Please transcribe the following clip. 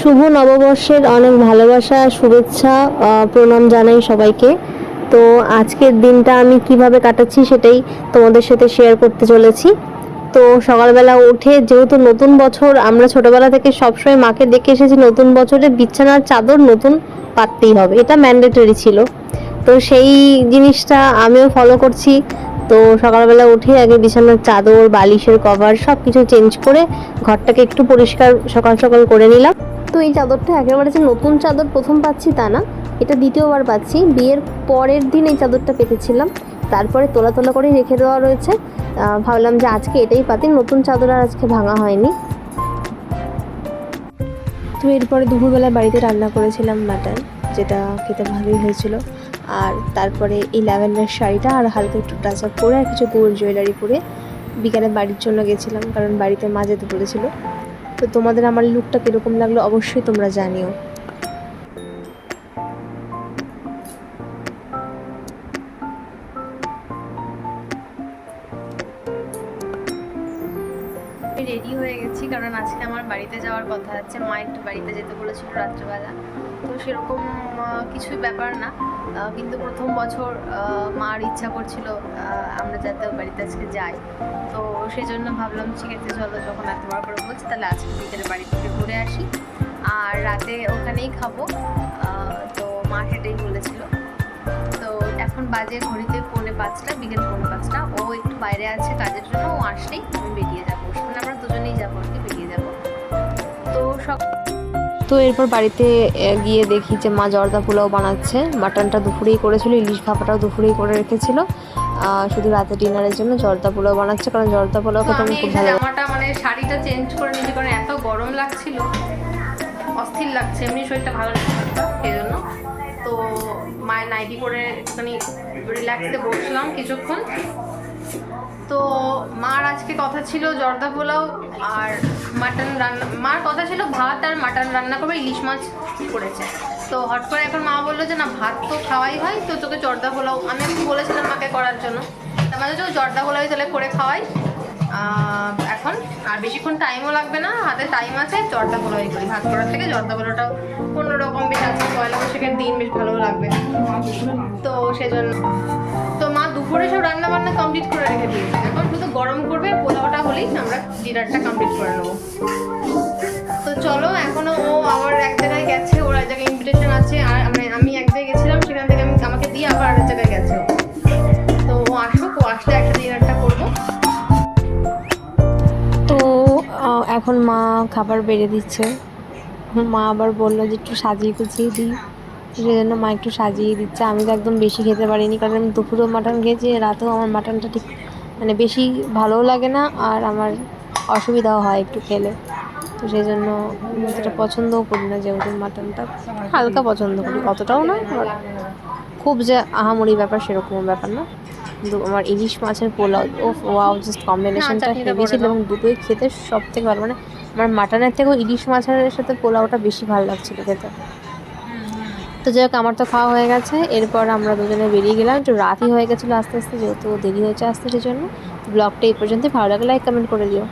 শুভ নববর্ষের অনেক ভালোবাসা, শুভেচ্ছা প্রণাম জানাই সবাইকে। তো আজকের দিনটা আমি কীভাবে কাটাচ্ছি সেটাই তোমাদের সাথে শেয়ার করতে চলেছি। তো সকালবেলা উঠে যেহেতু নতুন বছর, আমরা ছোটবেলা থেকে সবসময় মাকে দেখে এসেছি নতুন বছরে বিছানার চাদর নতুন পাততেই হবে, এটা ম্যান্ডেটরি ছিল। তো সেই জিনিসটা আমিও ফলো করছি। তো সকালবেলা উঠে আগে বিছানার চাদর, বালিশের কভার সব কিছু চেঞ্জ করে ঘরটাকে একটু পরিষ্কার সকাল সকাল করে নিলাম। তো এই চাদরটা একেবারে যে নতুন চাদর প্রথম পাচ্ছি তা না, এটা দ্বিতীয়বার পাচ্ছি। বিয়ের পরের দিন এই চাদরটা পেতেছিলাম। তারপরে তোলা তোলা করে রেখে দেওয়া রয়েছে। ভাবলাম যে আজকে এটাই পাতি, নতুন চাদর আর আজকে ভাঙা হয়নি। তো এরপরে দুপুরবেলা বাড়িতে রান্না করেছিলাম মাটন, যেটা খেতে ভালোই হয়েছিল। আর তারপরে এই ল্যাভেন্ডার শাড়িটা আর হালকা একটু টাচ আপ করে আর কিছু গোল্ড জুয়েলারি পরে বিকালে বাড়ির জন্য গেছিলাম, কারণ বাড়িতে মা যেতে বলেছিল। তো তোমাদের আমার লুকটা কীরকম লাগল অবশ্যই তোমরা জানিও। রেডি হয়ে গেছি, কারণ আজকে আমার বাড়িতে যাওয়ার কথা আছে। মা একটু বাড়িতে যেতে বলেছিল রাত্রেবেলা। তো সেরকম কিছুই ব্যাপার না। কিন্তু প্রথম বছর মার ইচ্ছা করছিল আমরা যাতে বাড়িতে আজকে যাই। তো সেই জন্য ভাবলাম, ঠিক আছে, চলো যখন এতবার করে বলছি, তাহলে আজকে বিকেলে বাড়ি থেকে ঘুরে আসি। আর রাতে ওখানেই খাব। তো মা সেটাই বলেছিল। তো এখন বাজে ঘড়িতে পৌনে পাঁচটা, বিকেল পৌনে পাঁচটা। ও একটু বাইরে আছে কাজের জন্য, ও আসলেই তো এরপর বাড়িতে গিয়ে দেখি যে মা জর্দা পোলাও বানাচ্ছে। মাটনটা দুপুরেই করেছিল ইলিশ ভাপাটাও দুপুরেই করে রেখেছিল। শুধু রাতে ডিনারের জন্য জর্দা পোলাও বানাচ্ছে কারণ জর্দা পোলাও খেতে আমি খুব ভালো জামাটা মানে শাড়িটা চেঞ্জ করে নিয়েছি কারণ এত গরম লাগছিল। অস্থির লাগছে এমনি শরীরটা ভালো লাগছে জন্য তো মায়ের নাইটি পরে একটুখানি রিল্যাক্সে বসলাম কিছুক্ষণ। তো মার আজকে কথা ছিল জর্দা পোলাও আর মাটন রান্না, মার কথা ছিল ভাত আর মাটন রান্না করবে, ইলিশ মাছ করেছে। তো হট করে এখন মা বলল যে, না, ভাত তো খাওয়াই হয়, তো তোকে জর্দা পোলাও, আমি একটু বলেছিলাম মাকে করার জন্য। তার তো জর্দা পোলাও তাহলে করে খাওয়াই। আর বেশিক্ষণ টাইমও লাগবে না, হাতে টাইম আছে জর্দা পোলাওই করি ভাত করার থেকে জর্দা পোলাওটাও রকম বেশ আছে, পয়লা বৈশাখের দিন বেশ ভালো লাগবে। তো সেজন্য তো মা দুপুরে সব রান্না বান্না কমপ্লিট করে রেখে দিয়েছে। এখন শুধু গরম করবে, পোলাওটা হলেই আমরা ডিনারটা কমপ্লিট করে নেব। তো চলো, এখনও এখন মা খাবার বেড়ে দিচ্ছে। মা আবার বলল যে একটু সাজিয়ে গুছিয়ে দিই। সেই জন্য মা একটু সাজিয়ে দিচ্ছে। আমি তো একদম বেশি খেতে পারিনি কারণ আমি দুপুরেও মাটন খেয়েছি, রাতেও আমার মাটনটা ঠিক মানে বেশি ভালোও লাগে না আর আমার অসুবিধাও হয় একটু খেলে। তো সেই জন্য অতটা পছন্দও করি না যেহেতু মাটনটা হালকা পছন্দ করি। অতটাও না খুব যে আহামরি ব্যাপার সেরকম ব্যাপার না। কিন্তু আমার ইলিশ মাছের পোলাও ও ওয়াও জাস্ট কম্বিনেশনটা হেভি ছিল এবং দুটোই খেতে সব থেকে ভালো মানে আমার মাটনের থেকেও ইলিশ মাছের সাথে পোলাওটা বেশি ভালো লাগছিল খেতে। তো যাই হোক আমার তো খাওয়া হয়ে গেছে। এরপর আমরা দুজনে বেরিয়ে গেলাম। একটু রাতই হয়ে গেছিল আস্তে আস্তে যেহেতু দেরি হয়েছে আসতে সেই জন্য। ব্লগটা এই পর্যন্তই ভালো লাগলে লাইক কমেন্ট করে দিও।